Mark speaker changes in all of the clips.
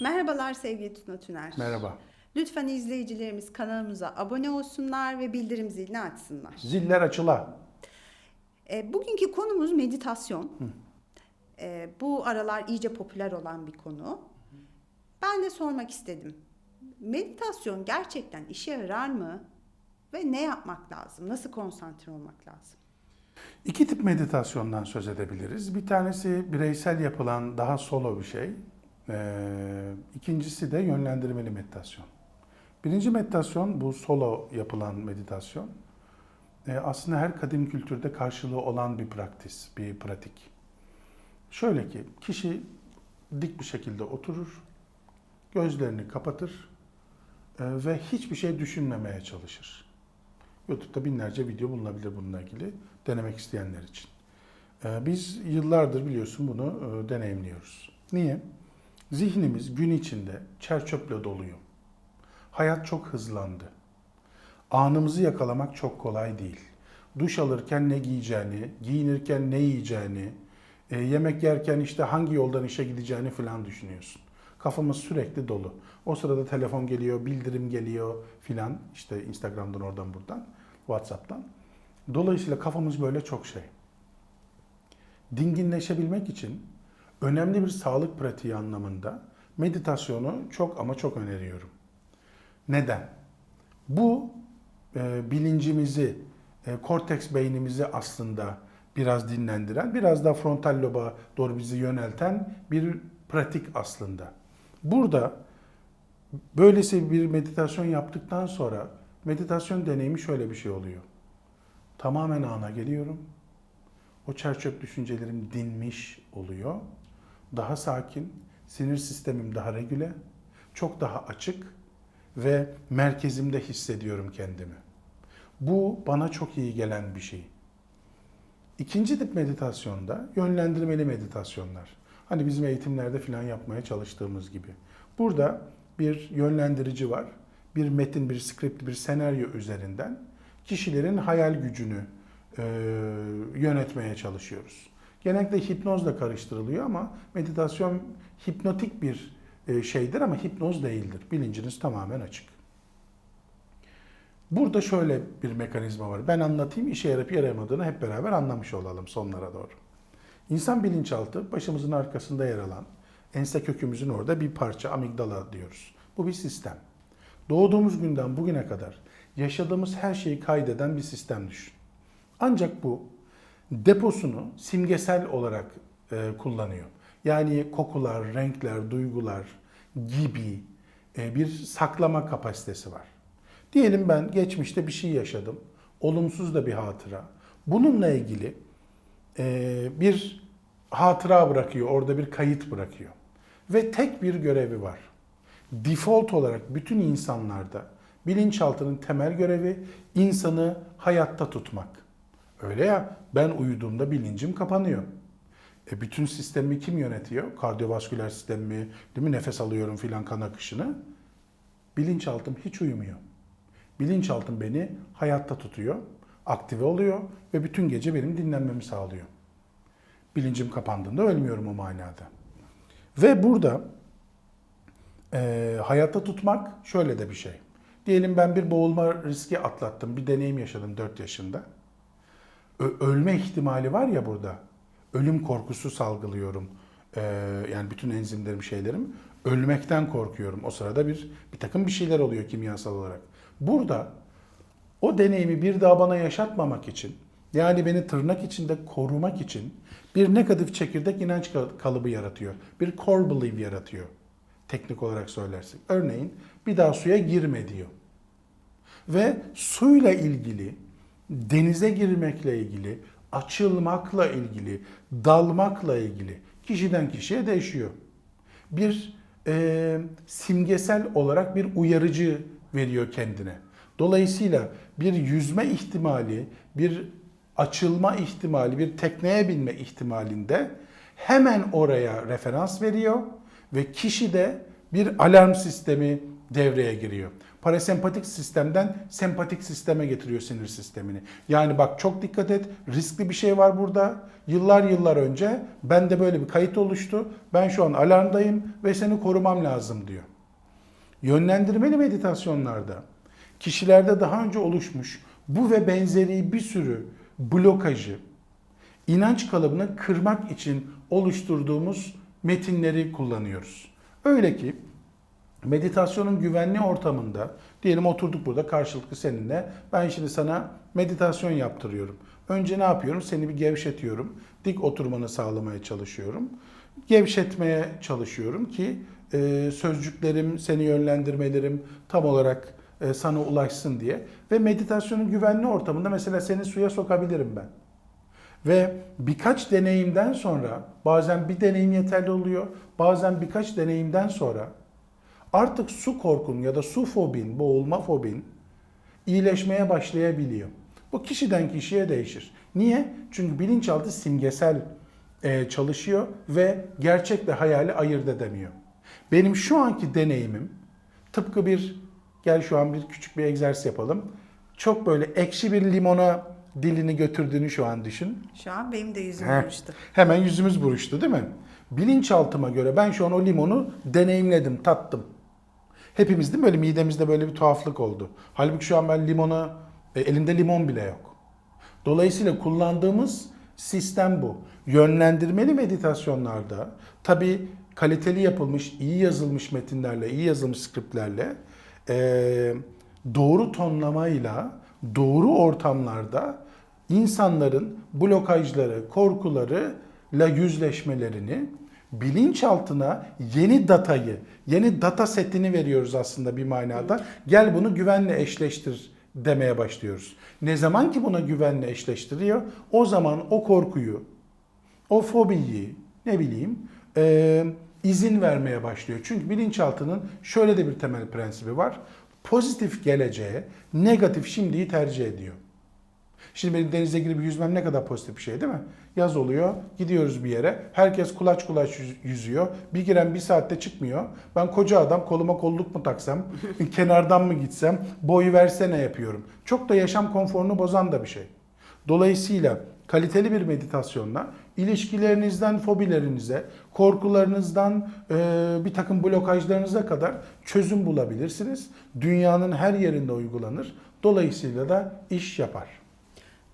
Speaker 1: Merhabalar sevgili Tuna Tüner.
Speaker 2: Merhaba.
Speaker 1: Lütfen izleyicilerimiz kanalımıza abone olsunlar ve bildirim zilini açsınlar.
Speaker 2: Ziller açıla.
Speaker 1: E, bugünkü konumuz meditasyon. E, bu aralar iyice popüler olan bir konu. Ben de sormak istedim. Meditasyon gerçekten işe yarar mı? Ve ne yapmak lazım? Nasıl konsantre olmak lazım?
Speaker 2: İki tip meditasyondan söz edebiliriz. Bir tanesi bireysel yapılan daha solo bir şey. Ee, ikincisi de yönlendirmeli meditasyon. Birinci meditasyon bu solo yapılan meditasyon. Ee, aslında her kadim kültürde karşılığı olan bir praktis, bir pratik. Şöyle ki kişi dik bir şekilde oturur, gözlerini kapatır e, ve hiçbir şey düşünmemeye çalışır. YouTube'da binlerce video bulunabilir bununla ilgili denemek isteyenler için. Ee, Biz yıllardır biliyorsun bunu e, deneyimliyoruz. Niye? Zihnimiz gün içinde çerçöple doluyor. Hayat çok hızlandı. Anımızı yakalamak çok kolay değil. Duş alırken ne giyeceğini, giyinirken ne yiyeceğini, e, yemek yerken işte hangi yoldan işe gideceğini falan düşünüyorsun. Kafamız sürekli dolu. O sırada telefon geliyor, bildirim geliyor filan. İşte Instagram'dan oradan buradan, WhatsApp'tan. Dolayısıyla kafamız böyle çok şey. Dinginleşebilmek için önemli bir sağlık pratiği anlamında meditasyonu çok ama çok öneriyorum. Neden? Bu e, bilincimizi, e, korteks beynimizi aslında biraz dinlendiren, biraz da frontal loba doğru bizi yönelten bir pratik aslında. Burada böylesi bir meditasyon yaptıktan sonra meditasyon deneyimi şöyle bir şey oluyor. Tamamen ana geliyorum. O çerçöp düşüncelerim dinmiş oluyor. Daha sakin, sinir sistemim daha regüle, çok daha açık ve merkezimde hissediyorum kendimi. Bu bana çok iyi gelen bir şey. İkinci tip meditasyonda yönlendirmeli meditasyonlar. Hani bizim eğitimlerde falan yapmaya çalıştığımız gibi. Burada bir yönlendirici var. Bir metin, bir script, bir senaryo üzerinden kişilerin hayal gücünü e, yönetmeye çalışıyoruz. Genellikle hipnozla karıştırılıyor ama meditasyon hipnotik bir e, şeydir ama hipnoz değildir. Bilinciniz tamamen açık. Burada şöyle bir mekanizma var. Ben anlatayım, işe yarayıp yarayamadığını hep beraber anlamış olalım sonlara doğru. İnsan bilinçaltı başımızın arkasında yer alan, ense kökümüzün orada bir parça amigdala diyoruz. Bu bir sistem. Doğduğumuz günden bugüne kadar yaşadığımız her şeyi kaydeden bir sistem düşün. Ancak bu deposunu simgesel olarak e, kullanıyor. Yani kokular, renkler, duygular gibi e, bir saklama kapasitesi var. Diyelim ben geçmişte bir şey yaşadım. Olumsuz da bir hatıra. Bununla ilgili e, bir hatıra bırakıyor, orada bir kayıt bırakıyor. Ve tek bir görevi var. Default olarak bütün insanlarda bilinçaltının temel görevi insanı hayatta tutmak. Öyle ya ben uyuduğumda bilincim kapanıyor. E bütün sistemi kim yönetiyor? Kardiyovasküler sistemi, değil mi? Nefes alıyorum filan kan akışını. Bilinçaltım hiç uyumuyor. Bilinçaltım beni hayatta tutuyor, aktive oluyor ve bütün gece benim dinlenmemi sağlıyor. Bilincim kapandığında ölmüyorum o manada. Ve burada e, hayatta tutmak şöyle de bir şey. Diyelim ben bir boğulma riski atlattım, bir deneyim yaşadım 4 yaşında. Ölme ihtimali var ya burada. Ölüm korkusu salgılıyorum. Ee, yani bütün enzimlerim, şeylerim. Ölmekten korkuyorum. O sırada bir bir takım bir şeyler oluyor kimyasal olarak. Burada o deneyimi bir daha bana yaşatmamak için, yani beni tırnak içinde korumak için bir negatif çekirdek inanç kal- kalıbı yaratıyor. Bir core belief yaratıyor. Teknik olarak söylersek. Örneğin bir daha suya girme diyor. Ve suyla ilgili, denize girmekle ilgili, açılmakla ilgili, dalmakla ilgili kişiden kişiye değişiyor. Bir e, simgesel olarak bir uyarıcı veriyor kendine. Dolayısıyla bir yüzme ihtimali, bir açılma ihtimali, bir tekneye binme ihtimalinde hemen oraya referans veriyor ve kişi de bir alarm sistemi, devreye giriyor. Parasempatik sistemden sempatik sisteme getiriyor sinir sistemini. Yani bak çok dikkat et. Riskli bir şey var burada. Yıllar yıllar önce bende böyle bir kayıt oluştu. Ben şu an alarmdayım ve seni korumam lazım diyor. Yönlendirmeli meditasyonlarda kişilerde daha önce oluşmuş bu ve benzeri bir sürü blokajı inanç kalıbını kırmak için oluşturduğumuz metinleri kullanıyoruz. Öyle ki meditasyonun güvenli ortamında diyelim oturduk burada karşılıklı seninle ben şimdi sana meditasyon yaptırıyorum. Önce ne yapıyorum? Seni bir gevşetiyorum. Dik oturmanı sağlamaya çalışıyorum. Gevşetmeye çalışıyorum ki e, sözcüklerim, seni yönlendirmelerim tam olarak e, sana ulaşsın diye. Ve meditasyonun güvenli ortamında mesela seni suya sokabilirim ben. Ve birkaç deneyimden sonra bazen bir deneyim yeterli oluyor. Bazen birkaç deneyimden sonra artık su korkun ya da su fobin, boğulma fobin iyileşmeye başlayabiliyor. Bu kişiden kişiye değişir. Niye? Çünkü bilinçaltı simgesel e, çalışıyor ve gerçekle hayali ayırt edemiyor. Benim şu anki deneyimim tıpkı bir gel şu an bir küçük bir egzersiz yapalım. Çok böyle ekşi bir limona dilini götürdüğünü şu an düşün.
Speaker 1: Şu an benim de yüzüm
Speaker 2: Heh.
Speaker 1: buruştu.
Speaker 2: Hemen yüzümüz buruştu değil mi? Bilinçaltıma göre ben şu an o limonu deneyimledim, tattım. Hepimiz değil mi böyle midemizde böyle bir tuhaflık oldu. Halbuki şu an ben limona, e, elimde limon bile yok. Dolayısıyla kullandığımız sistem bu. Yönlendirmeli meditasyonlarda tabii kaliteli yapılmış, iyi yazılmış metinlerle, iyi yazılmış skriptlerle e, doğru tonlamayla, doğru ortamlarda insanların blokajları, korkularıyla yüzleşmelerini bilinçaltına yeni datayı, yeni data setini veriyoruz aslında bir manada. Gel bunu güvenle eşleştir demeye başlıyoruz. Ne zaman ki buna güvenle eşleştiriyor, o zaman o korkuyu, o fobiyi, ne bileyim, e, izin vermeye başlıyor. Çünkü bilinçaltının şöyle de bir temel prensibi var. Pozitif geleceğe, negatif şimdiyi tercih ediyor. Şimdi benim denize girip yüzmem ne kadar pozitif bir şey değil mi? Yaz oluyor, gidiyoruz bir yere. Herkes kulaç kulaç yüz- yüzüyor. Bir giren bir saatte çıkmıyor. Ben koca adam koluma kolluk mu taksam, kenardan mı gitsem, boyu versene yapıyorum. Çok da yaşam konforunu bozan da bir şey. Dolayısıyla kaliteli bir meditasyonla ilişkilerinizden fobilerinize, korkularınızdan e, bir takım blokajlarınıza kadar çözüm bulabilirsiniz. Dünyanın her yerinde uygulanır. Dolayısıyla da iş yapar.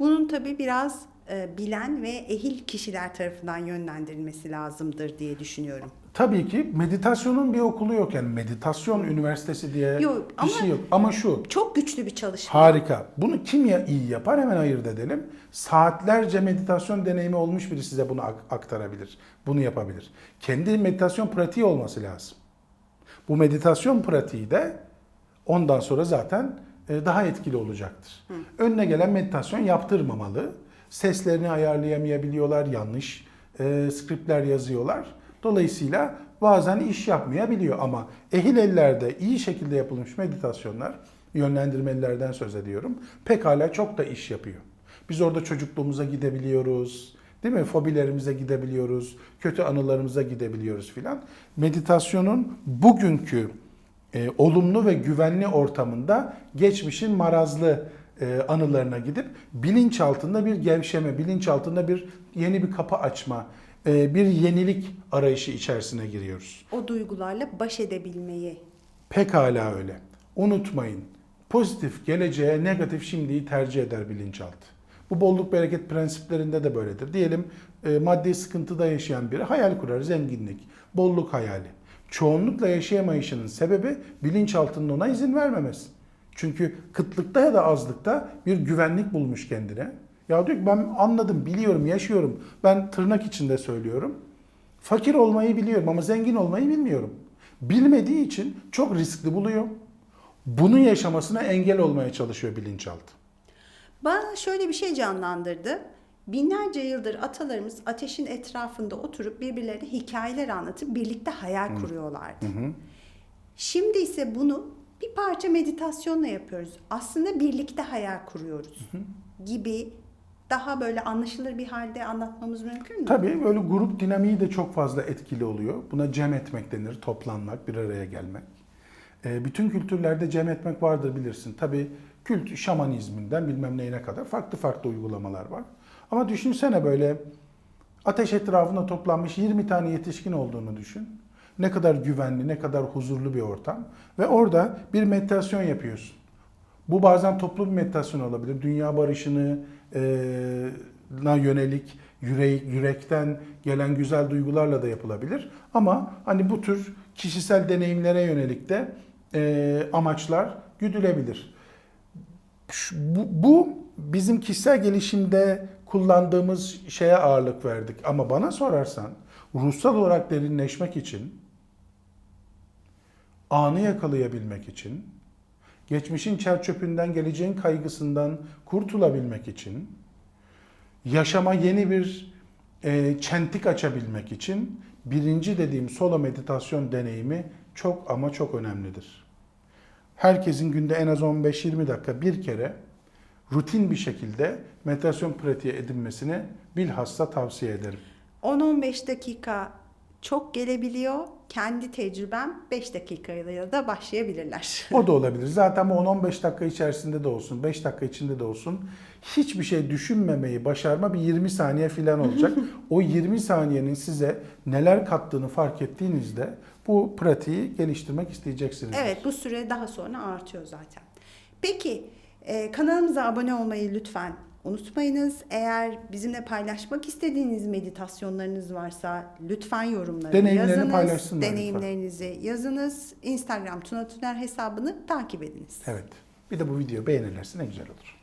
Speaker 1: Bunun tabii biraz e, bilen ve ehil kişiler tarafından yönlendirilmesi lazımdır diye düşünüyorum.
Speaker 2: Tabii ki meditasyonun bir okulu yok yani meditasyon üniversitesi diye
Speaker 1: Yok,
Speaker 2: bir
Speaker 1: ama-
Speaker 2: şey yok. Ama şu
Speaker 1: Çok güçlü bir çalışma.
Speaker 2: harika. Bunu kim ya iyi yapar hemen ayırt edelim. Saatlerce meditasyon deneyimi olmuş biri size bunu ak- aktarabilir. Bunu yapabilir. Kendi meditasyon pratiği olması lazım. Bu meditasyon pratiği de ondan sonra zaten daha etkili olacaktır. Önüne gelen meditasyon yaptırmamalı. Seslerini ayarlayamayabiliyorlar, yanlış e, skriptler yazıyorlar. Dolayısıyla bazen iş yapmayabiliyor ama ehil ellerde iyi şekilde yapılmış meditasyonlar, yönlendirmelilerden söz ediyorum, pekala çok da iş yapıyor. Biz orada çocukluğumuza gidebiliyoruz, değil mi? Fobilerimize gidebiliyoruz, kötü anılarımıza gidebiliyoruz filan. Meditasyonun bugünkü e, olumlu ve güvenli ortamında geçmişin marazlı e, anılarına gidip bilinçaltında bir gevşeme, bilinçaltında bir yeni bir kapı açma, e, bir yenilik arayışı içerisine giriyoruz.
Speaker 1: O duygularla baş edebilmeyi.
Speaker 2: Pekala öyle. Unutmayın. Pozitif geleceğe, negatif şimdiyi tercih eder bilinçaltı. Bu bolluk bereket prensiplerinde de böyledir. Diyelim e, maddi sıkıntıda yaşayan biri hayal kurar, zenginlik, bolluk hayali. Çoğunlukla yaşayamayışının sebebi bilinçaltının ona izin vermemesi. Çünkü kıtlıkta ya da azlıkta bir güvenlik bulmuş kendine. Ya diyor ki ben anladım, biliyorum, yaşıyorum. Ben tırnak içinde söylüyorum. Fakir olmayı biliyorum ama zengin olmayı bilmiyorum. Bilmediği için çok riskli buluyor. Bunu yaşamasına engel olmaya çalışıyor bilinçaltı.
Speaker 1: Bana şöyle bir şey canlandırdı. Binlerce yıldır atalarımız ateşin etrafında oturup birbirlerine hikayeler anlatıp birlikte hayal kuruyorlardı. Şimdi ise bunu bir parça meditasyonla yapıyoruz. Aslında birlikte hayal kuruyoruz gibi daha böyle anlaşılır bir halde anlatmamız mümkün mü?
Speaker 2: Tabii böyle grup dinamiği de çok fazla etkili oluyor. Buna cem etmek denir, toplanmak, bir araya gelmek. E, bütün kültürlerde cem etmek vardır bilirsin. Tabii kült şamanizminden bilmem neyine kadar farklı farklı uygulamalar var. Ama düşünsene böyle ateş etrafında toplanmış 20 tane yetişkin olduğunu düşün. Ne kadar güvenli, ne kadar huzurlu bir ortam. Ve orada bir meditasyon yapıyorsun. Bu bazen toplu bir meditasyon olabilir. Dünya barışını e, yönelik yürek, yürekten gelen güzel duygularla da yapılabilir. Ama hani bu tür kişisel deneyimlere yönelik de e, amaçlar güdülebilir. Bu, bu bizim kişisel gelişimde kullandığımız şeye ağırlık verdik. Ama bana sorarsan ruhsal olarak derinleşmek için, anı yakalayabilmek için, geçmişin çerçöpünden geleceğin kaygısından kurtulabilmek için, yaşama yeni bir e, çentik açabilmek için birinci dediğim solo meditasyon deneyimi çok ama çok önemlidir. Herkesin günde en az 15-20 dakika bir kere rutin bir şekilde meditasyon pratiği edinmesini bilhassa tavsiye ederim.
Speaker 1: 10-15 dakika çok gelebiliyor. Kendi tecrübem 5 dakikayla da başlayabilirler.
Speaker 2: O da olabilir. Zaten bu 10-15 dakika içerisinde de olsun, 5 dakika içinde de olsun hiçbir şey düşünmemeyi başarma bir 20 saniye falan olacak. o 20 saniyenin size neler kattığını fark ettiğinizde bu pratiği geliştirmek isteyeceksiniz.
Speaker 1: Evet bu süre daha sonra artıyor zaten. Peki e, kanalımıza abone olmayı lütfen unutmayınız. Eğer bizimle paylaşmak istediğiniz meditasyonlarınız varsa lütfen yorumlara
Speaker 2: Deneyimlerini
Speaker 1: yazınız.
Speaker 2: paylaşsınlar lütfen.
Speaker 1: Deneyimlerinizi yazınız. Instagram Tuna Tüner hesabını takip ediniz.
Speaker 2: Evet. Bir de bu videoyu beğenirlerse ne güzel olur.